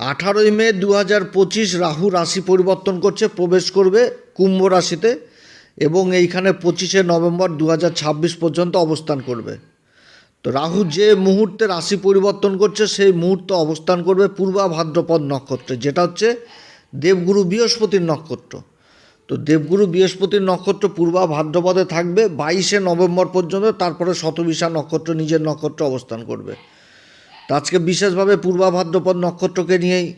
আঠারোই মে দু হাজার পঁচিশ রাহু রাশি পরিবর্তন করছে, প্রবেশ করবে কুম্ভ রাশিতে এবং এইখানে পঁচিশে নভেম্বর দু হাজার ছাব্বিশ পর্যন্ত অবস্থান করবে। তো রাহু যে মুহূর্তে রাশি পরিবর্তন করছে, সেই মুহূর্তে অবস্থান করবে পূর্বা ভাদ্রপদ নক্ষত্রে, যেটা হচ্ছে দেবগুরু বৃহস্পতির নক্ষত্র। তো দেবগুরু বৃহস্পতির নক্ষত্র পূর্বা ভাদ্রপদে থাকবে, বাইশে নভেম্বর পর্যন্ত তারপরে শতবিশা নক্ষত্র, নিজের নক্ষত্র অবস্থান করবে। তো আজকে বিশেষভাবে পূর্বাভাদ্রপদ নক্ষত্রকে নিয়েই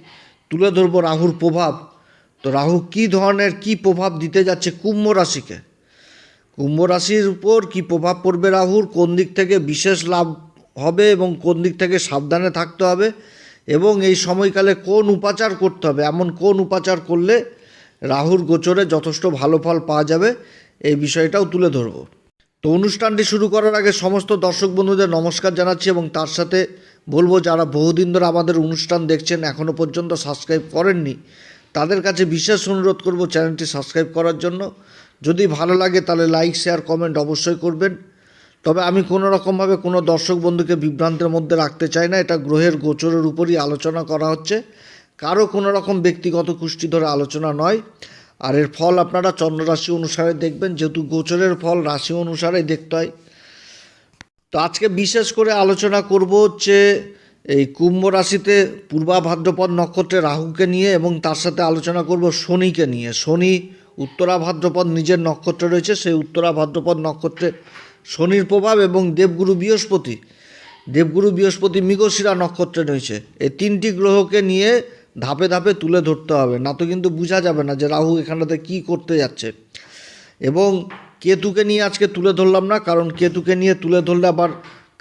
তুলে ধরবো রাহুর প্রভাব। তো রাহু কী ধরনের কী প্রভাব দিতে যাচ্ছে কুম্ভ রাশিকে? কুম্ভ রাশির উপর কী প্রভাব পড়বে রাহুর? কোন দিক থেকে বিশেষ লাভ হবে এবং কোন দিক থেকে সাবধানে থাকতে হবে? এবং এই সময়কালে কোন উপাচার করতে হবে? এমন কোন উপাচার করলে রাহুর গোচরে যথেষ্ট ভালো ফল পাওয়া যাবে? এই বিষয়টাও তুলে ধরবো। তো অনুষ্ঠানটি শুরু করার আগে সমস্ত দর্শক বন্ধুদের নমস্কার জানাচ্ছি এবং তার সাথে বলব যারা বহুদিন ধরে আমাদের অনুষ্ঠান দেখছেন এখনও পর্যন্ত সাবস্ক্রাইব করেননি, তাদের কাছে বিশেষ অনুরোধ করব চ্যানেলটি সাবস্ক্রাইব করার জন্য। যদি ভালো লাগে তাহলে লাইক শেয়ার কমেন্ট অবশ্যই করবেন। তবে আমি কোনো রকমভাবে কোনো দর্শক বন্ধুকে বিভ্রান্তের মধ্যে রাখতে চাই না, এটা গ্রহের গোচরের উপরই আলোচনা করা হচ্ছে। কারও কোনো রকম ব্যক্তিগত কুষ্টি ধরে আলোচনা নয়। আর এর ফল আপনারা চন্দ্ররাশি অনুসারে দেখবেন, যেহেতু গোচরের ফল রাশি অনুসারে দেখতে হয়। তো আজকে বিশেষ করে আলোচনা করব হচ্ছে এই কুম্ভ রাশিতে পূর্বা ভাদ্রপদ নক্ষত্রে রাহুকে নিয়ে এবং তার সাথে আলোচনা করব শনিকে নিয়ে। শনি উত্তরা ভাদ্রপদ নিজের নক্ষত্রে রয়েছে, সেই উত্তরা ভাদ্রপদ নক্ষত্রে শনির প্রভাব এবং দেবগুরু বৃহস্পতি। দেবগুরু বৃহস্পতি মৃগশিরা নক্ষত্রে রয়েছে। এই তিনটি গ্রহকে নিয়ে ধাপে ধাপে তুলে ধরতে হবে, না তো কিন্তু বোঝা যাবে না যে রাহু এখানটাতে কী করতে যাচ্ছে। এবং কেতুকে নিয়ে আজকে তুলে ধরলাম না, কারণ কেতুকে নিয়ে তুলে ধরলে আবার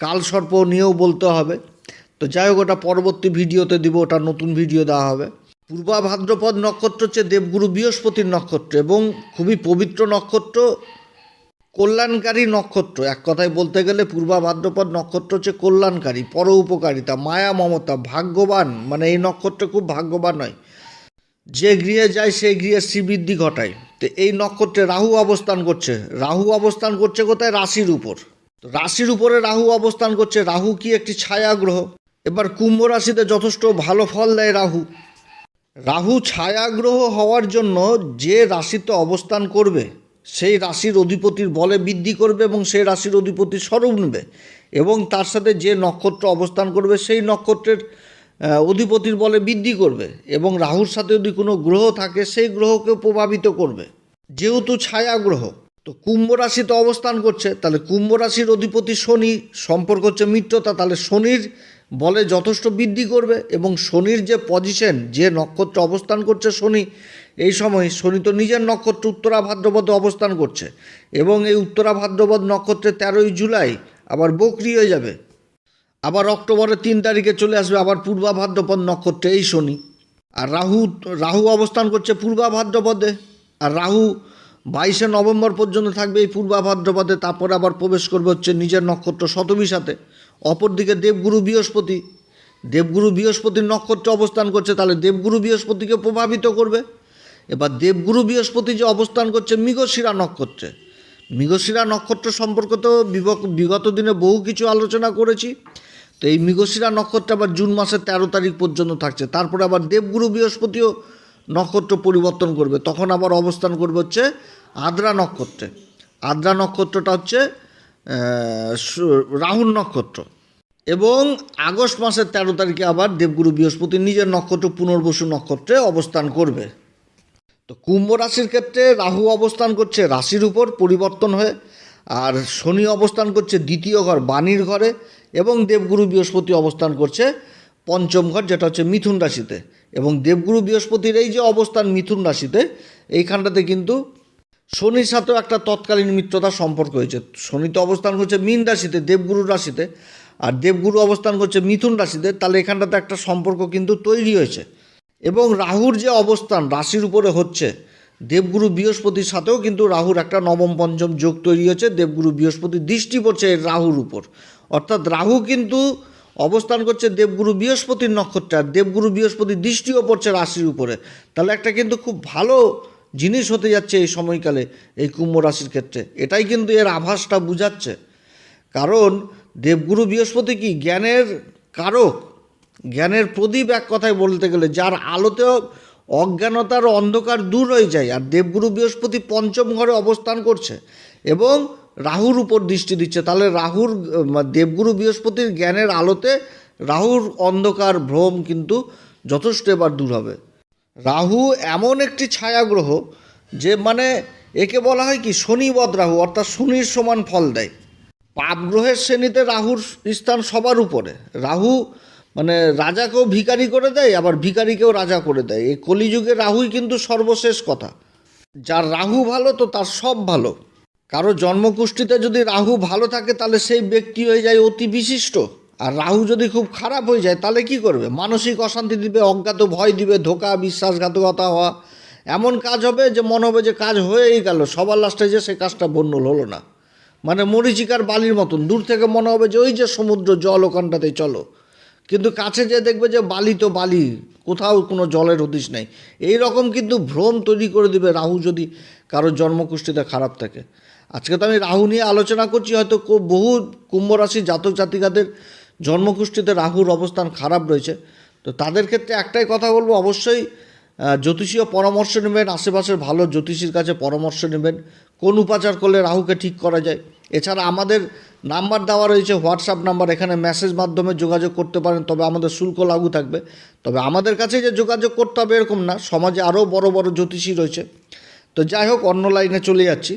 কাল সর্প নিয়েও বলতে হবে। তো যাই হোক, ওটা পরবর্তী ভিডিওতে দিব, ওটা নতুন ভিডিও দেওয়া হবে। পূর্বা ভাদ্রপদ নক্ষত্র হচ্ছে দেবগুরু বৃহস্পতির নক্ষত্র এবং খুবই পবিত্র নক্ষত্র, কল্যাণকারী নক্ষত্র। এক কথায় বলতে গেলে পূর্বা ভাদ্রপদ নক্ষত্র হচ্ছে কল্যাণকারী পর উপকারিতা মায়া মমতা, ভাগ্যবান। মানে এই নক্ষত্র খুব ভাগ্যবান হয় যে গৃহে যায়, সেই গৃহে শ্রীবৃদ্ধি ঘটায়। তো এই নক্ষত্রে রাহু অবস্থান করছে। রাহু অবস্থান করছে কোথায়? রাশির উপর। রাশির উপরে রাহু অবস্থান করছে। রাহু কি একটি ছায়া গ্রহ? এবার কুম্ভ রাশিতে যথেষ্ট ভালো ফল দেয় রাহু। রাহু ছায়া গ্রহ হওয়ার জন্য যে রাশিতে অবস্থান করবে, সেই রাশির অধিপতির বলে বৃদ্ধি করবে এবং সেই রাশির অধিপতির স্বরূপ নেবে। এবং তার সাথে যে নক্ষত্র অবস্থান করবে, সেই নক্ষত্রের অধিপতির বলে বৃদ্ধি করবে এবং রাহুর সাথে যদি কোনো গ্রহ থাকে, সেই গ্রহকে প্রভাবিত করবে। যেহেতু ছায়া গ্রহ, তো কুম্ভ রাশিতে অবস্থান করছে, তাহলে কুম্ভ রাশির অধিপতি শনি, সম্পর্ক হচ্ছে মিত্রতা, তাহলে শনির বলে যথেষ্ট বৃদ্ধি করবে এবং শনির যে পজিশন যে নক্ষত্র অবস্থান করছে শনি, এই সময় শনি তো নিজের নক্ষত্র উত্তরা ভাদ্রপদে অবস্থান করছে এবং এই উত্তরা ভাদ্রপদ নক্ষত্রে তেরোই জুলাই আবার বকরি হয়ে যাবে। আবার অক্টোবরের তিন তারিখে চলে আসবে আবার পূর্বা ভাদ্রপদ নক্ষত্রে, এই শনি। আর রাহু রাহু অবস্থান করছে পূর্বা ভাদ্রপদে আর রাহু বাইশে নভেম্বর পর্যন্ত থাকবে এই পূর্বা ভাদ্রপদে তারপরে আবার প্রবেশ করবে হচ্ছে নিজের নক্ষত্র শতবিশাতে অপরদিকে দেবগুরু বৃহস্পতি। দেবগুরু বৃহস্পতির নক্ষত্রে অবস্থান করছে, তাহলে দেবগুরু বৃহস্পতিকে প্রভাবিত করবে। এবার দেবগুরু বৃহস্পতি যে অবস্থান করছে মৃগশিরা নক্ষত্রে। মৃগশিরা নক্ষত্র সম্পর্কে তো বিগত দিনে বহু কিছু আলোচনা করেছি। তো এই মৃগশিরা নক্ষত্র আবার জুন মাসের তেরো তারিখ পর্যন্ত থাকছে। তারপরে আবার দেবগুরু বৃহস্পতিও নক্ষত্র পরিবর্তন করবে। তখন আবার অবস্থান করবে হচ্ছে আদ্রা নক্ষত্রে। আদ্রা নক্ষত্রটা হচ্ছে রাহুর নক্ষত্র। এবং আগস্ট মাসের তেরো তারিখে আবার দেবগুরু বৃহস্পতি নিজের নক্ষত্র পুনর্বসু নক্ষত্রে অবস্থান করবে। তো কুম্ভ রাশির ক্ষেত্রে রাহু অবস্থান করছে রাশির উপর পরিবর্তন হয়ে, আর শনি অবস্থান করছে দ্বিতীয় ঘর বাণীর ঘরে। এবং দেবগুরু বৃহস্পতি অবস্থান করছে পঞ্চম ঘর, যেটা হচ্ছে মিথুন রাশিতে। এবং দেবগুরু বৃহস্পতির এই যে অবস্থান মিথুন রাশিতে, এইখানটাতে কিন্তু শনির সাথেও একটা তৎকালীন মিত্রতার সম্পর্ক হয়েছে। শনি তো অবস্থান করছে মীন রাশিতে, দেবগুরুর রাশিতে। আর দেবগুরু অবস্থান করছে মিথুন রাশিতে, তাহলে এখানটাতে একটা সম্পর্ক কিন্তু তৈরি হয়েছে। এবং রাহুর যে অবস্থান, রাশির উপরে হচ্ছে, দেবগুরু বৃহস্পতির সাথেও কিন্তু রাহুর একটা নবম পঞ্চম যোগ তৈরি হয়েছে। দেবগুরু বৃহস্পতি দৃষ্টি পড়ছে রাহুর উপর। অর্থাৎ রাহু কিন্তু অবস্থান করছে দেবগুরু বৃহস্পতির নক্ষত্রে, আর দেবগুরু বৃহস্পতির দৃষ্টিও পড়ছে রাশির উপরে। তাহলে একটা কিন্তু খুব ভালো জিনিস হতে যাচ্ছে এই সময়কালে, এই কুম্ভ রাশির ক্ষেত্রে। এটাই কিন্তু এর আভাসটা বুঝাচ্ছে। কারণ দেবগুরু বৃহস্পতি কি জ্ঞানের কারক? জ্ঞানের প্রদীপ এক কথায় বলতে গেলে, যার আলোতেও অজ্ঞানতার অন্ধকার দূর হয়ে যায়, আর দেবগুরু বৃহস্পতি পঞ্চম ঘরে অবস্থান করছে। এবং রাহুর উপর দৃষ্টি দিচ্ছে। তাহলে রাহুর দেবগুরু বৃহস্পতির জ্ঞানের আলোতে রাহুর অন্ধকার ভ্রম কিন্তু যথেষ্ট এবার দূর হবে। রাহু এমন একটি ছায়াগ্রহ যে মানে একে বলা হয় কি শনিবদ রাহু, অর্থাৎ শনির সমান ফল দেয়। পাপ গ্রহের শ্রেণীতে রাহুর স্থান সবার উপরে। রাহু মানে রাজাকেও ভিখারি করে দেয়, আবার ভিখারিকেও রাজা করে দেয়। এই কলিযুগে রাহুই কিন্তু সর্বশেষ কথা। যার রাহু ভালো, তো তার সব ভালো। কারও জন্মকুষ্ঠিতে যদি রাহু ভালো থাকে, তাহলে সেই ব্যক্তি হয়ে যায় অতি বিশিষ্ট। আর রাহু যদি খুব খারাপ হয়ে যায়, তাহলে কি করবে? মানসিক অশান্তি দিবে, অজ্ঞাত ভয় দিবে, ধোকা, বিশ্বাসঘাতকতা হওয়া। এমন কাজ হবে যে মনে হবে যে কাজ হয়েই গেল, সবার লাস্টে যে সে কাজটা বন্যল হলো না। মানে মরিচিকার বালির মতন, দূর থেকে মনে হবে যে ওই যে সমুদ্র জল ওখানটাতে চলো। কিন্তু কাছে যে দেখবে যে বালি তো বালি, কোথাও কোনো জলের হদিশ নেই। এই রকম কিন্তু ভ্রম তৈরি করে দিবে রাহু যদি কারোর জন্মকুষ্ঠিতে খারাপ থাকে। আজকে তো আমি রাহু নিয়ে আলোচনা করছি, হয়তো বহু কুম্ভ রাশি জাতক জাতিকাদের জন্মকুষ্ঠিতে রাহুর অবস্থান খারাপ রয়েছে। তো তাদের ক্ষেত্রে একটাই কথা বলব, অবশ্যই জ্যোতিষীয় পরামর্শ নেবেন, আশেপাশের ভালো জ্যোতিষীর কাছে পরামর্শ নেবেন, কোন উপাচার করলে রাহুকে ঠিক করা যায়। এছাড়া আমাদের নাম্বার দেওয়া রয়েছে, হোয়াটসঅ্যাপ নাম্বার, এখানে মেসেজ মাধ্যমে যোগাযোগ করতে পারেন, তবে আমাদের শুল্ক লাগু থাকবে। তবে আমাদের কাছে যে যোগাযোগ করতে হবে এরকম না, সমাজে আরও বড় বড় জ্যোতিষী রয়েছে। তো যাই হোক, অন্য লাইনে চলে যাচ্ছি।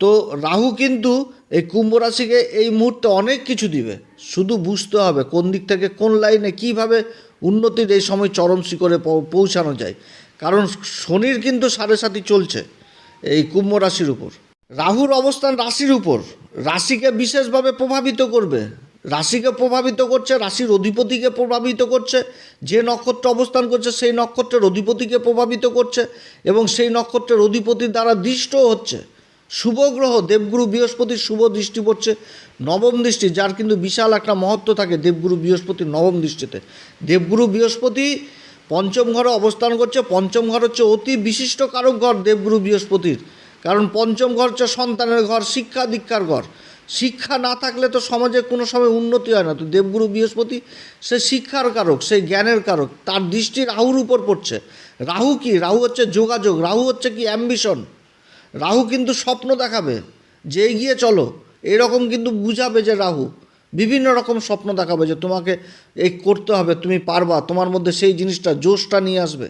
তো রাহু কিন্তু এই কুম্ভ রাশিকে এই মুহূর্তে অনেক কিছু দিবে। শুধু বুঝতে হবে কোন দিক থেকে কোন লাইনে কীভাবে উন্নতির এই সময় চরম শিখরে পৌঁছানো যায়। কারণ শনির কিন্তু সাড়ে সাথী চলছে এই কুম্ভ রাশির উপর। রাহুর অবস্থান রাশির উপর। রাশিকে বিশেষভাবে প্রভাবিত করবে। রাশিকে প্রভাবিত করছে, রাশির অধিপতিকে প্রভাবিত করছে, যে নক্ষত্র অবস্থান করছে সেই নক্ষত্রের অধিপতিকে প্রভাবিত করছে এবং সেই নক্ষত্রের অধিপতির দ্বারা দৃষ্টও হচ্ছে। শুভ গ্রহ দেবগুরু বৃহস্পতির শুভ দৃষ্টি পড়ছে, নবম দৃষ্টি, যার কিন্তু বিশাল একটা মহত্ব থাকে দেবগুরু বৃহস্পতির নবম দৃষ্টিতে। দেবগুরু বৃহস্পতি পঞ্চম ঘরে অবস্থান করছে, পঞ্চম ঘর হচ্ছে অতি বিশিষ্ট কারক ঘর দেবগুরু বৃহস্পতির। কারণ পঞ্চম ঘর হচ্ছে সন্তানের ঘর, শিক্ষা দীক্ষার ঘর। শিক্ষা না থাকলে তো সমাজে কোনো সময় উন্নতি হয় না। তো দেবগুরু বৃহস্পতি সে শিক্ষার কারক সেই জ্ঞানের কারক, তার দৃষ্টি রাহুর উপর পড়ছে। রাহু কি? রাহু হচ্ছে যোগাযোগ, রাহু হচ্ছে কি অ্যাম্বিশন রাহু কিন্তু স্বপ্ন দেখাবে, যে এগিয়ে চলো। এরকম কিন্তু বুঝাবে যে রাহু, বিভিন্ন রকম স্বপ্ন দেখাবে যে তোমাকে এই করতে হবে, তুমি পারবা, তোমার মধ্যে সেই জিনিসটা, জোশটা নিয়ে আসবে।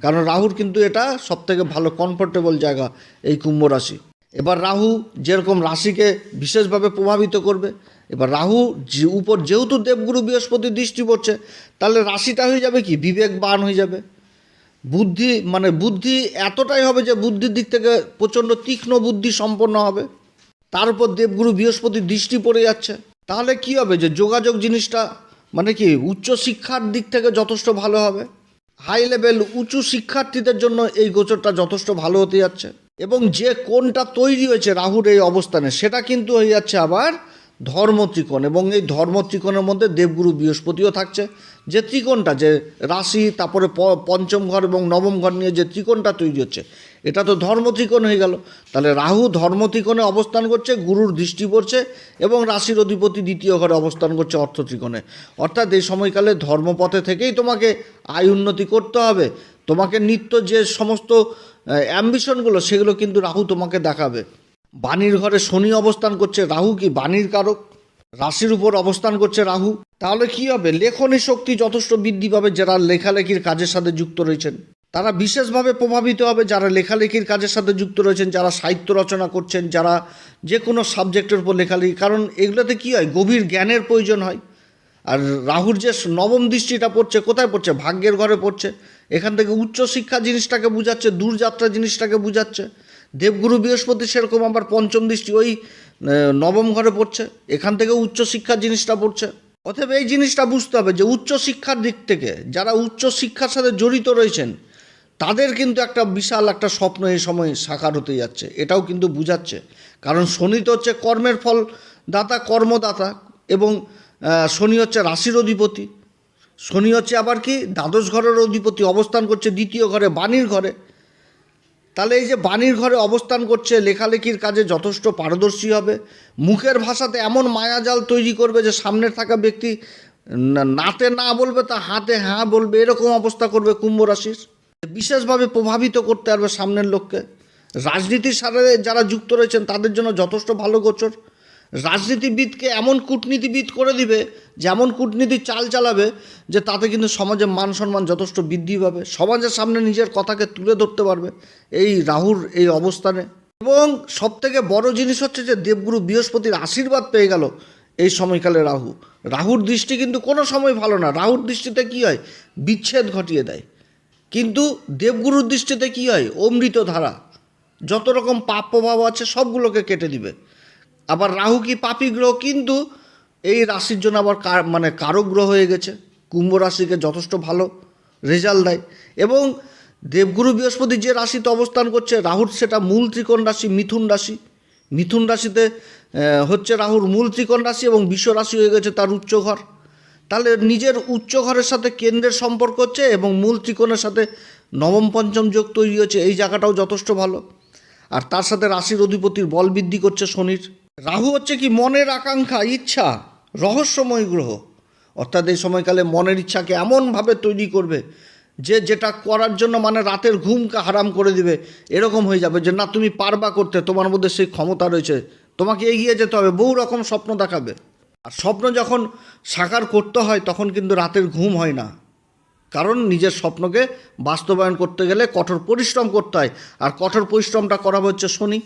কারণ রাহুর কিন্তু এটা সবথেকে ভালো কমফোর্টেবল জায়গা এই কুম্ভ রাশি। এবার রাহু যেরকম রাশিকে বিশেষভাবে প্রভাবিত করবে, এবার রাহু যে উপর যেহেতু দেবগুরু বৃহস্পতি দৃষ্টি পড়ছে, তাহলে রাশিটা হয়ে যাবে কি? বিবেকবান হয়ে যাবে। বুদ্ধি মানে বুদ্ধি এতটাই হবে যে বুদ্ধির দিক থেকে প্রচণ্ড তীক্ষ্ণ বুদ্ধি সম্পন্ন হবে। তার উপর দেবগুরু বৃহস্পতির দৃষ্টি পড়ে যাচ্ছে। তাহলে কি হবে যে যোগাযোগ জিনিসটা মানে কি, উচ্চ শিক্ষার দিক থেকে যথেষ্ট ভালো হবে। হাই লেভেল উঁচু শিক্ষার্থীদের জন্য এই গোচরটা যথেষ্ট ভালো হতে যাচ্ছে। এবং যে কোনটা তৈরি হয়েছে রাহুর এই অবস্থানে, সেটা কিন্তু হয়ে যাচ্ছে আবার ধর্ম ত্রিকোণ এবং এই ধর্ম ত্রিকোণের মধ্যে দেবগুরু বৃহস্পতিও থাকছে। যে ত্রিকোণটা, যে রাশি, তারপরে পঞ্চম ঘর এবং নবম ঘর নিয়ে যে ত্রিকোণটা তৈরি হচ্ছে, এটা তো ধর্ম ত্রিকোণ হয়ে গেল। তাহলে রাহু ধর্ম ত্রিকোণে অবস্থান করছে, গুরুর দৃষ্টি পড়ছে এবং রাশির অধিপতি দ্বিতীয় ঘরে অবস্থান করছে অর্থ ত্রিকোণে অর্থাৎ এই সময়কালে ধর্মপথে থেকেই তোমাকে আয় উন্নতি করতে হবে। তোমাকে নিত্য যে সমস্ত অ্যাম্বিশনগুলো সেগুলো কিন্তু রাহু তোমাকে দেখাবে। বাণীর ঘরে শনি অবস্থান করছে রাহু কি বাণীর কারক? রাশির উপর অবস্থান করছে রাহু। তাহলে কি হবে? লেখনী শক্তি যথেষ্ট বৃদ্ধি পাবে যারা লেখালেখির কাজের সাথে যুক্ত রয়েছেন। তারা বিশেষভাবে প্রভাবিত হবে যারা লেখালেখির কাজের সাথে যুক্ত রয়েছেন, যারা সাহিত্য রচনা করছেন, যারা যে কোনো সাবজেক্টের উপর লেখালেখি। কারণ এগুলোতে কি হয়? গভীর জ্ঞানের প্রয়োজন হয়। আর রাহুর যে নবম দৃষ্টিটা পড়ছে, কোথায় পড়ছে? ভাগ্যের ঘরে পড়ছে। এখান থেকে উচ্চ শিক্ষা জিনিসটাকে বুঝাচ্ছে, দূরযাত্রা জিনিসটাকে বুঝাচ্ছে। দেবগুরু বৃহস্পতি সেরকম আবার পঞ্চম দৃষ্টি ওই নবম ঘরে পড়ছে। এখান থেকে উচ্চ শিক্ষার জিনিসটা পড়ছে। অতএব এই জিনিসটা বুঝতে হবে যে উচ্চ শিক্ষার দিক থেকে যারা উচ্চ শিক্ষার সাথে জড়িত রয়েছেন, তাদের কিন্তু একটা বিশাল একটা স্বপ্ন এই সময় সাকার হতে যাচ্ছে। এটাও কিন্তু বুঝাচ্ছে। কারণ শনি তো হচ্ছে কর্মের ফল দাতা, কর্মদাতা এবং শনি হচ্ছে রাশির অধিপতি। শনি হচ্ছে আবার কি, দ্বাদশ ঘরের অধিপতি, অবস্থান করছে দ্বিতীয় ঘরে, বাণীর ঘরে। তাহলে এই যে বাণীর ঘরে অবস্থান করছে, লেখালেখির কাজে যথেষ্ট পারদর্শী হবে। মুখের ভাষাতে এমন মায়াজাল তৈরি করবে যে সামনের থাকা ব্যক্তি নাতে না বলবে, তা হাতে হ্যাঁ বলবে, এরকম অবস্থা করবে কুম্ভ রাশির। বিশেষভাবে প্রভাবিত করতে পারবে সামনের লোককে। রাজনীতির সাথে যারা যুক্ত রয়েছেন, তাদের জন্য যথেষ্ট ভালো গোচর। রাজনীতিবিদকে এমন কূটনীতিবিদ করে দিবে, যেমন কূটনীতি চাল চালাবে, যে তাতে কিন্তু সমাজে মান সম্মান যথেষ্ট বৃদ্ধি পাবে, সমাজের সামনে নিজের কথাকে তুলে ধরতে পারবে এই রাহুর এই অবস্থানে। এবং সবথেকে বড় জিনিস হচ্ছে যে দেবগুরু বৃহস্পতির আশীর্বাদ পেয়ে গেল এই সময়কালে রাহু। রাহুর দৃষ্টি কিন্তু কোনো সময় ভালো না। রাহুর দৃষ্টিতে কী হয়? বিচ্ছেদ ঘটিয়ে দেয়। কিন্তু দেবগুরুর দৃষ্টিতে কী হয়? অমৃত ধারা যত রকম পাপ প্রভাব আছে, সবগুলোকে কেটে দিবে। আবার রাহু কি পাপী গ্রহ? কিন্তু এই রাশির জন্য আবার কার মানে কারক গ্রহ হয়ে গেছে। কুম্ভ রাশিকে যথেষ্ট ভালো রেজাল্ট দেয়। এবং দেবগুরু বৃহস্পতি যে রাশিতে অবস্থান করছে, রাহুর সেটা মূল ত্রিকোণ রাশি, মিথুন রাশি। মিথুন রাশিতে হচ্ছে রাহুর মূল ত্রিকোণ রাশি এবং বিশ্ব রাশি হয়ে গেছে তার উচ্চ ঘর তাহলে নিজের উচ্চ ঘরের সাথে কেন্দ্রের সম্পর্ক হচ্ছে এবং মূল ত্রিকোণের সাথে নবম পঞ্চম যোগ তৈরি হচ্ছে। এই জায়গাটাও যথেষ্ট ভালো। আর তার সাথে রাশির অধিপতির বল বৃদ্ধি করছে শনির। রাহু হচ্ছে কি মনের আকাঙ্ক্ষা, ইচ্ছা, রহস্যময় গ্রহ। অর্থাৎ এই সময়কালে মনের ইচ্ছাকে এমনভাবে তৈরি করবে যে যেটা করার জন্য মানে রাতের ঘুমকে হারাম করে দিবে। এরকম হয়ে যাবে যে, না, তুমি পারবা করতে, তোমার মধ্যে সেই ক্ষমতা রয়েছে, তোমাকে এগিয়ে যেতে হবে, বহু রকম স্বপ্ন দেখাবে। আর স্বপ্ন যখন সাকার করতে হয়, তখন কিন্তু রাতের ঘুম হয় না। কারণ নিজের স্বপ্নকে বাস্তবায়ন করতে গেলে কঠোর পরিশ্রম করতে হয়। আর কঠোর পরিশ্রমটা করা হচ্ছে শনি।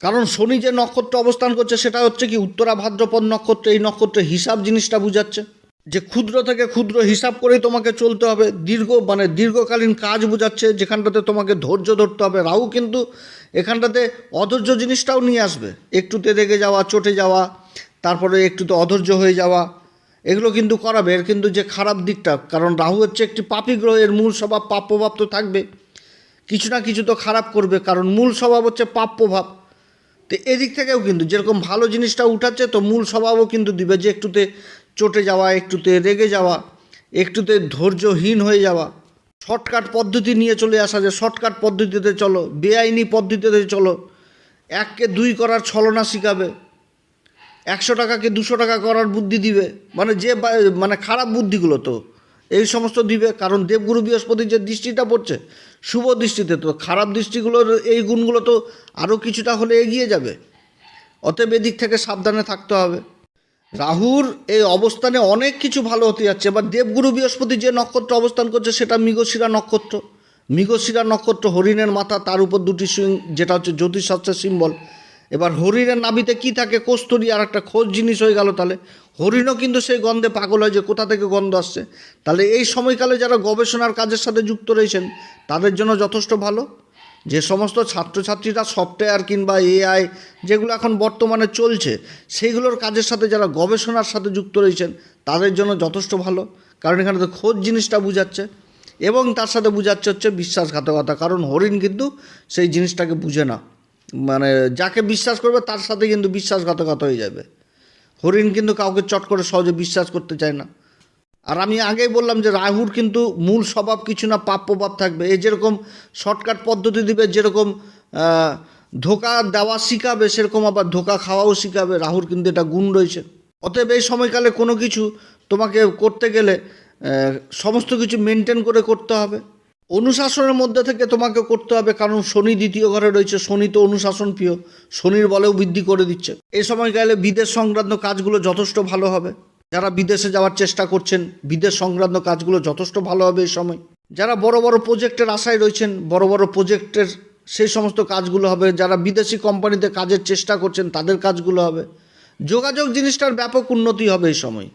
কারণ শনি যে নক্ষত্র অবস্থান করছে, সেটা হচ্ছে কি উত্তরা ভাদ্রপদ নক্ষত্র, এই নক্ষত্রের হিসাব জিনিসটা বুঝাচ্ছে। যে ক্ষুদ্র থেকে ক্ষুদ্র হিসাব করেই তোমাকে চলতে হবে, দীর্ঘ মানে দীর্ঘকালীন কাজ বোঝাচ্ছে, যেখানটাতে তোমাকে ধৈর্য ধরতে হবে। রাহু কিন্তু এখানটাতে অধৈর্য জিনিসটাও নিয়ে আসবে। একটুতে রেগে যাওয়া, চটে যাওয়া, তারপরে একটুতে অধৈর্য হয়ে যাওয়া, এগুলো কিন্তু করাবে। এর কিন্তু যে খারাপ দিকটা, কারণ রাহু হচ্ছে একটি পাপি গ্রহ এর মূল স্বভাব, পাপ প্রভাব তো থাকবে। কিছু না কিছু তো খারাপ করবে, কারণ মূল স্বভাব হচ্ছে পাপ প্রভাব। তো এদিক থেকেও কিন্তু যেরকম ভালো জিনিসটা উঠাচ্ছে, তো মূল স্বভাবও কিন্তু দিবে যে একটুতে চটে যাওয়া, একটুতে রেগে যাওয়া, একটুতে ধৈর্যহীন হয়ে যাওয়া। শর্টকাট পদ্ধতি নিয়ে চলে আসা যে শর্টকাট পদ্ধতিতে চলো, বেআইনি পদ্ধতিতে চলো। এককে দুই করার ছলনা শিখাবে। একশো টাকাকে দুশো টাকা করার বুদ্ধি দিবে। মানে যে মানে খারাপ বুদ্ধিগুলো তো, এই সমস্ত দিবে। কারণ দেবগুরু বৃহস্পতির যে দৃষ্টিটা পড়ছে শুভ দৃষ্টিতে তো খারাপ দৃষ্টিগুলোর এই গুণগুলো তো আরও কিছুটা হলে এগিয়ে যাবে। অতএব এদিক থেকে সাবধানে থাকতে হবে। রাহুর এই অবস্থানে অনেক কিছু ভালো হতে যাচ্ছে। এবার দেবগুরু বৃহস্পতি যে নক্ষত্র অবস্থান করছে সেটা মৃগশিরা নক্ষত্র। মৃগশিরা নক্ষত্র হরিণের মাথা, তার উপর দুটি সিং, যেটা হচ্ছে জ্যোতিষশাস্ত্রের সিম্বল। এবার হরিণের নাবিতে কি থাকে কস্তুরি আর একটা খোঁজ জিনিস হয়ে গেল তাহলে। হরিণও কিন্তু সেই গন্ধে পাগল হয় যে কোথা থেকে গন্ধ আসছে। তাহলে এই সময়কালে যারা গবেষণার কাজের সাথে যুক্ত রয়েছেন, তাদের জন্য যথেষ্ট ভালো। যে সমস্ত ছাত্রছাত্রীরা সফটওয়্যার কিংবা এআই যেগুলো এখন বর্তমানে চলছে, সেইগুলোর কাজের সাথে যারা গবেষণার সাথে যুক্ত রয়েছেন, তাদের জন্য যথেষ্ট ভালো। কারণ এখানে তো খোঁজ জিনিসটা বুঝাচ্ছে এবং তার সাথে বুঝাচ্ছে হচ্ছে বিশ্বাসঘাতকতা। কারণ হরিণ কিন্তু সেই জিনিসটাকে বুঝে না। মানে যাকে বিশ্বাস করবে তার সাথে কিন্তু বিশ্বাসঘাতকতা হয়ে যাবে। হরিণ কিন্তু কাউকে চট করে সহজে বিশ্বাস করতে চায় না। আর আমি আগেই বললাম যে রাহুর কিন্তু মূল স্বভাব কিছু না, পাপ প্রভাব থাকবে। এ যেরকম শর্টকাট পদ্ধতি দিবে, যেরকম ধোকা দেওয়া শিখাবে, সেরকম আবার ধোকা খাওয়াও শিখাবে। রাহুর কিন্তু এটা গুণ রয়েছে। অতএব এই সময়কালে কোনো কিছু তোমাকে করতে গেলে সমস্ত কিছু মেনটেন করে করতে হবে। অনুশাসনের মধ্যে থেকে তোমাকে করতে হবে, কারণ শনি দ্বিতীয় ঘরে রয়েছে, শনি তো অনুশাসন প্রিয়, শনির বলেও বৃদ্ধি করে দিচ্ছে। এই গেলে বিদেশ সংক্রান্ত কাজগুলো যথেষ্ট ভালো হবে। যারা বিদেশে যাওয়ার চেষ্টা করছেন, বিদেশ সংক্রান্ত কাজগুলো যথেষ্ট ভালো হবে এই সময়। যারা বড় বড় প্রজেক্টের আশায় রয়েছেন, বড় বড় প্রজেক্টের সেই সমস্ত কাজগুলো হবে। যারা বিদেশি কোম্পানিতে কাজের চেষ্টা করছেন, তাদের কাজগুলো হবে। যোগাযোগ জিনিসটার ব্যাপক উন্নতি হবে এই সময়।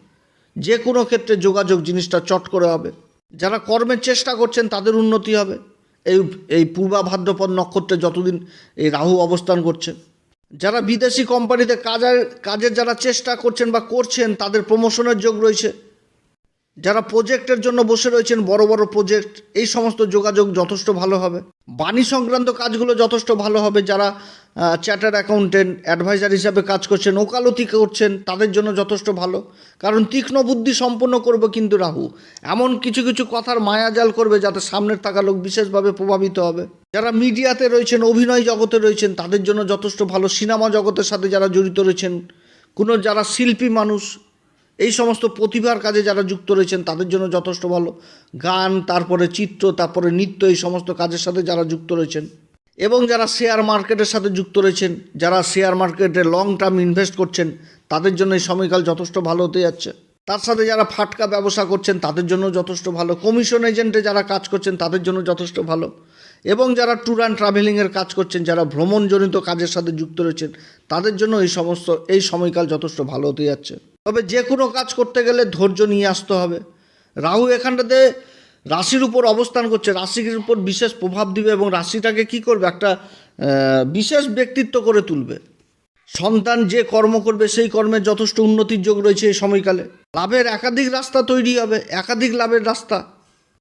যে কোনো ক্ষেত্রে যোগাযোগ জিনিসটা চট করে হবে। যারা কর্মের চেষ্টা করছেন, তাদের উন্নতি হবে। এই এই পূর্বাভাদ্রপদ নক্ষত্রে যতদিন এই রাহু অবস্থান করছে, যারা বিদেশি কোম্পানিতে কাজের কাজের যারা চেষ্টা করছেন বা করছেন, তাদের প্রমোশনের যোগ রয়েছে। যারা প্রজেক্টের জন্য বসে রয়েছেন, বড় বড় প্রজেক্ট এই সমস্ত যোগাযোগ যথেষ্ট ভালো হবে। বাণী সংক্রান্ত কাজগুলো যথেষ্ট ভালো হবে। যারা চ্যাটার অ্যাকাউন্টেন্ট অ্যাডভাইজার হিসাবে কাজ করছেন, ওকালতি করছেন, তাদের জন্য যথেষ্ট ভালো। কারণ তীক্ষ্ণ বুদ্ধি সম্পন্ন করবে কিন্তু রাহু। এমন কিছু কিছু কথার মায়াজাল করবে যাতে সামনের থাকা লোক বিশেষভাবে প্রভাবিত হবে। যারা মিডিয়াতে রয়েছেন, অভিনয় জগতে রয়েছেন, তাদের জন্য যথেষ্ট ভালো। সিনেমা জগতের সাথে যারা জড়িত রয়েছেন, কোনো যারা শিল্পী মানুষ এই সমস্ত প্রতিভার কাজে যারা যুক্ত রয়েছেন, তাদের জন্য যথেষ্ট ভালো। গান, তারপরে চিত্র, তারপরে নৃত্য, এই সমস্ত কাজের সাথে যারা যুক্ত রয়েছেন এবং যারা শেয়ার মার্কেটের সাথে যুক্ত রয়েছেন, যারা শেয়ার মার্কেটে লং টার্ম ইনভেস্ট করছেন, তাদের জন্য এই সময়কাল যথেষ্ট ভালো হতে যাচ্ছে। তার সাথে যারা ফাটকা ব্যবসা করছেন, তাদের জন্য যথেষ্ট ভালো। কমিশন এজেন্টে যারা কাজ করছেন, তাদের জন্য যথেষ্ট ভালো। এবং যারা ট্যুর অ্যান্ড ট্রাভেলিংয়ের কাজ করছেন, যারা ভ্রমণজনিত কাজের সাথে যুক্ত রয়েছেন, তাদের জন্য এই সমস্ত, এই সময়কাল যথেষ্ট ভালো হতে যাচ্ছে। তবে যে কোনো কাজ করতে গেলে ধৈর্য নিয়ে আসতে হবে। রাহু এখানটাতে রাশির উপর অবস্থান করছে। রাশির উপর বিশেষ প্রভাব দিবে এবং রাশিটাকে কি করবে? একটা বিশেষ ব্যক্তিত্ব করে তুলবে। সন্তান যে কর্ম করবে, সেই কর্মের যথেষ্ট উন্নতির যোগ রয়েছে এই সময়কালে। লাভের একাধিক রাস্তা তৈরি হবে, একাধিক লাভের রাস্তা।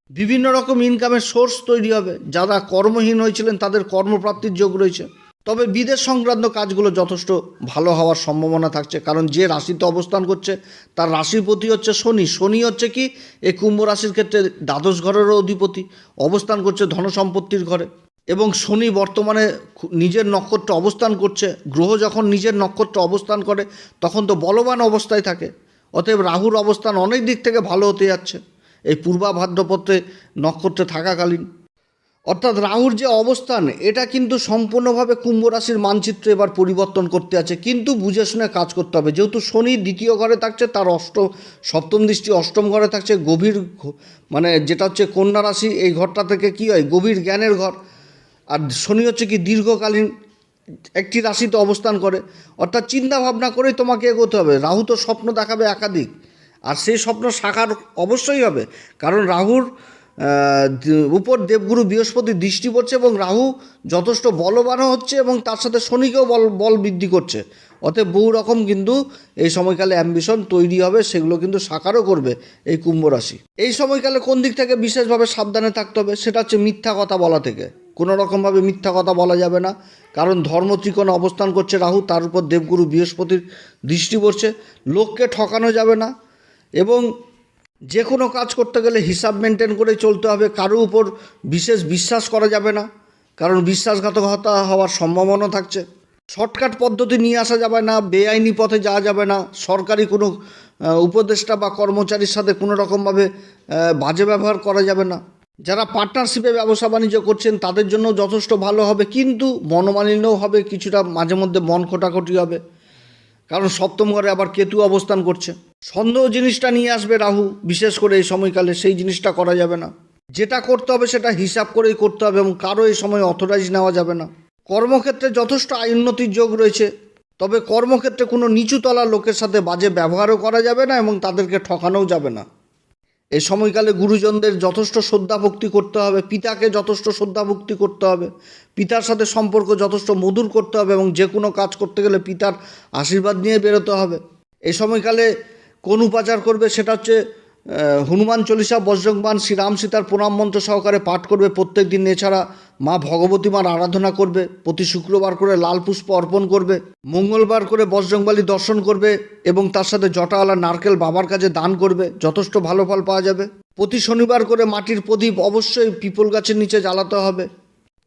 বিভিন্ন রকম ইনকামের সোর্স তৈরি হবে। যারা কর্মহীন হয়েছিলেন, তাদের কর্মপ্রাপ্তির যোগ রয়েছে। তবে বিদেশ সংক্রান্ত কাজগুলো যথেষ্ট ভালো হওয়ার সম্ভাবনা থাকছে। কারণ যে রাশিতে অবস্থান করছে, তার রাশিপতি হচ্ছে শনি। শনি হচ্ছে কি? এই কুম্ভ রাশির ক্ষেত্রে দ্বাদশ ঘরেরও অধিপতি, অবস্থান করছে ধনসম্পত্তির ঘরে। এবং শনি বর্তমানে নিজের নক্ষত্র অবস্থান করছে। গ্রহ যখন নিজের নক্ষত্র অবস্থান করে, তখন তো বলবান অবস্থায় থাকে। অতএব রাহুর অবস্থান অনেক দিক থেকে ভালো হতে যাচ্ছে। এই পূর্বা ভাদ্রপত্রে নক্ষত্রে থাকাকালীন অর্থাৎ রাহুর যে অবস্থান, এটা কিন্তু সম্পূর্ণভাবে কুম্ভ রাশির মানচিত্র এবার পরিবর্তন করতে আছে। কিন্তু বুঝে শুনে কাজ করতে হবে। যেহেতু শনি দ্বিতীয় ঘরে থাকছে, তার অষ্ট, সপ্তম দৃষ্টি অষ্টম ঘরে থাকছে, গভীর মানে যেটা হচ্ছে কন্যা রাশি, এই ঘরটা থেকে কি হয়? গভীর জ্ঞানের ঘর। আর শনি হচ্ছে কি দীর্ঘকালীন একটি রাশিতে অবস্থান করে। অর্থাৎ চিন্তা ভাবনা করেই তোমাকে এগোতে হবে। রাহু তো স্বপ্ন দেখাবে একাধিক। আর সেই স্বপ্ন সাকার অবশ্যই হবে। কারণ রাহুর উপর দেবগুরু বৃহস্পতি দৃষ্টি পড়ছে এবং রাহু যথেষ্ট বলবানও হচ্ছে এবং তার সাথে শনিকেও বল বল বৃদ্ধি করছে। অতএব বহু রকম কিন্তু এই সময়কালে অ্যাম্বিশন তৈরি হবে, সেগুলো কিন্তু সাকারও করবে এই কুম্ভ রাশি। এই সময়কালে কোন দিক থেকে বিশেষভাবে সাবধানে থাকতে হবে সেটা হচ্ছে মিথ্যা কথা বলা থেকে। কোনো রকমভাবে মিথ্যা কথা বলা যাবে না, কারণ ধর্ম ত্রিকোণে অবস্থান করছে রাহু, তার উপর দেবগুরু বৃহস্পতির দৃষ্টি পড়ছে, লোককে ঠকানো যাবে না এবং যে কোনো কাজ করতে গেলে হিসাব মেনটেন করে চলতে হবে কারও উপর বিশেষ বিশ্বাস করা যাবে না, কারণ বিশ্বাসঘাতকতা হওয়ার সম্ভাবনা থাকছে। শর্টকাট পদ্ধতি নিয়ে আসা যাবে না, বেআইনি পথে যাওয়া যাবে না, সরকারি কোনো উপদেষ্টা বা কর্মচারীর সাথে কোনো রকমভাবে বাজে ব্যবহার করা যাবে না। যারা পার্টনারশিপে ব্যবসা বাণিজ্য করছেন, তাদের জন্য যথেষ্ট ভালো হবে, কিন্তু মনোমালিন্যও হবে, কিছুটা মাঝে মধ্যে মন খোটাখটি হবে। কারণ সপ্তম ঘরে আবার কেতু অবস্থান করছে। সন্দেহ জিনিসটা নিয়ে আসবে রাহু, বিশেষ করে এই সময়কালে সেই জিনিসটা করা যাবে না। যেটা করতে হবে সেটা হিসাব করেই করতে হবে এবং কারও এই সময় অথরাইজ নেওয়া যাবে না। কর্মক্ষেত্রে যথেষ্ট আয় উন্নতির যোগ রয়েছে, তবে কর্মক্ষেত্রে কোনো নিচুতলা লোকের সাথে বাজে ব্যবহারও করা যাবে না এবং তাদেরকে ঠকানোও যাবে না। এই সময়কালে গুরুজনদের যথেষ্ট শ্রদ্ধা ভক্তি করতে হবে, পিতাকে যথেষ্ট শ্রদ্ধা ভক্তি করতে হবে, পিতার সাথে সম্পর্ক যথেষ্ট মধুর করতে হবে এবং যে কোনো কাজ করতে গেলে পিতার আশীর্বাদ নিয়ে বেরোতে হবে। এ সময়কালে কোন উপাচার করবে সেটা হচ্ছে হনুমান চল্লিশা বজ্রংবান শ্রীরাম সীতার প্রণাম মন্ত্র সহকারে পাঠ করবে প্রত্যেক দিন। এছাড়া মা ভগবতী মার আরাধনা করবে, প্রতি শুক্রবার করে লাল পুষ্প অর্পণ করবে, মঙ্গলবার করে বজরংবালি দর্শন করবে এবং তার সাথে জটাওয়ালা নারকেল বাবার কাছে দান করবে, যথেষ্ট ভালো ফল পাওয়া যাবে। প্রতি শনিবার করে মাটির প্রদীপ অবশ্যই পিপল গাছের নিচে জ্বালাতে হবে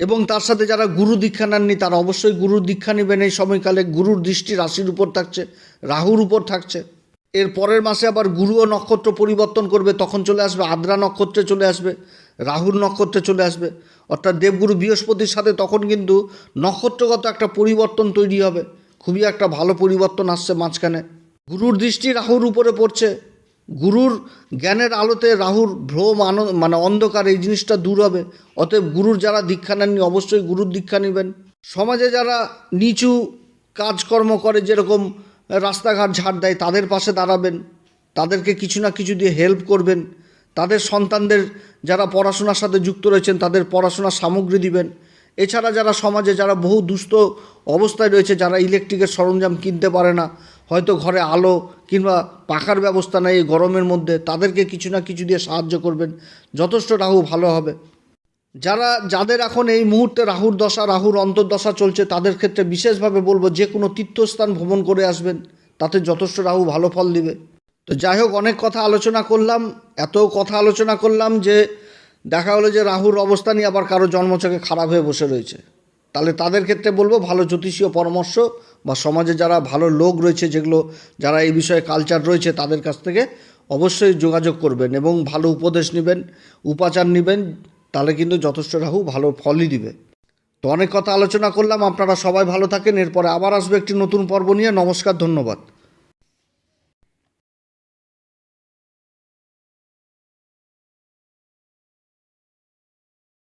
এবং তার সাথে যারা গুরু দীক্ষা নেননি, তারা অবশ্যই গুরুর দীক্ষা নেবেন। এই সময়কালে গুরুর দৃষ্টি রাশির উপর থাকছে, রাহুর উপর থাকছে। এর পরের মাসে আবার গুরু ও নক্ষত্র পরিবর্তন করবে, তখন চলে আসবে, আদ্রা নক্ষত্রে চলে আসবে, রাহুর নক্ষত্রে চলে আসবে। অর্থাৎ দেবগুরু বৃহস্পতির সাথে তখন কিন্তু নক্ষত্রগত একটা পরিবর্তন তৈরি হবে। খুবই একটা ভালো পরিবর্তন আসছে মাঝখানে। গুরুর দৃষ্টি রাহুর উপরে পড়ছে। গুরুর জ্ঞানের আলোতে রাহুর ভ্রম আনন্দ মানে অন্ধকার, এই জিনিসটা দূর হবে। অতএব গুরুর যারা দীক্ষা নেননি, অবশ্যই গুরুর দীক্ষা নেবেন। সমাজে যারা নিচু কাজকর্ম করে, যেরকম রাস্তাঘাট ঝাড় দেয়, তাদের পাশে দাঁড়াবেন, তাদেরকে কিছু না কিছু দিয়ে হেল্প করবেন, তাদের সন্তানদের যারা পড়াশোনার সাথে যুক্ত রয়েছেন, তাদের পড়াশোনার সামগ্রী দিবেন। এছাড়া যারা সমাজে, যারা বহু দুস্থ অবস্থায় রয়েছে, যারা ইলেকট্রিকের সরঞ্জাম কিনতে পারে না, হয়তো ঘরে আলো কিংবা পাখার ব্যবস্থা নেই গরমের মধ্যে, তাদেরকে কিছু না কিছু দিয়ে সাহায্য করবেন। যথেষ্ট রাহু ভালো হবে। যারা, যাদের এখন এই মুহূর্তে রাহুর দশা, রাহুর অন্তর্দশা চলছে, তাদের ক্ষেত্রে বিশেষভাবে বলব যে কোনো তীর্থস্থান ভ্রমণ করে আসবেন, তাতে যথেষ্ট রাহু ভালো ফল দিবে। তো যাই হোক, অনেক কথা আলোচনা করলাম এত কথা আলোচনা করলাম যে দেখা হলো যে রাহুর অবস্থানই আবার কারও জন্মচকে খারাপ হয়ে বসে রয়েছে। তাহলে তাদের ক্ষেত্রে বলব ভালো জ্যোতিষীয় পরামর্শ বা সমাজে যারা ভালো লোক রয়েছে, যেগুলো, যারা এই বিষয়ে কালচার রয়েছে, তাদের কাছ থেকে অবশ্যই যোগাযোগ করবেন এবং ভালো উপদেশ নেবেন, উপাচার নেবেন। তাহলে কিন্তু যথেষ্ট রাহু ভালো ফলই দিবে। তো অনেক কথা আলোচনা করলাম, আপনারা সবাই ভালো থাকেন, এরপরে আবার আসবে একটি নতুন পর্ব নিয়ে। নমস্কার, ধন্যবাদ।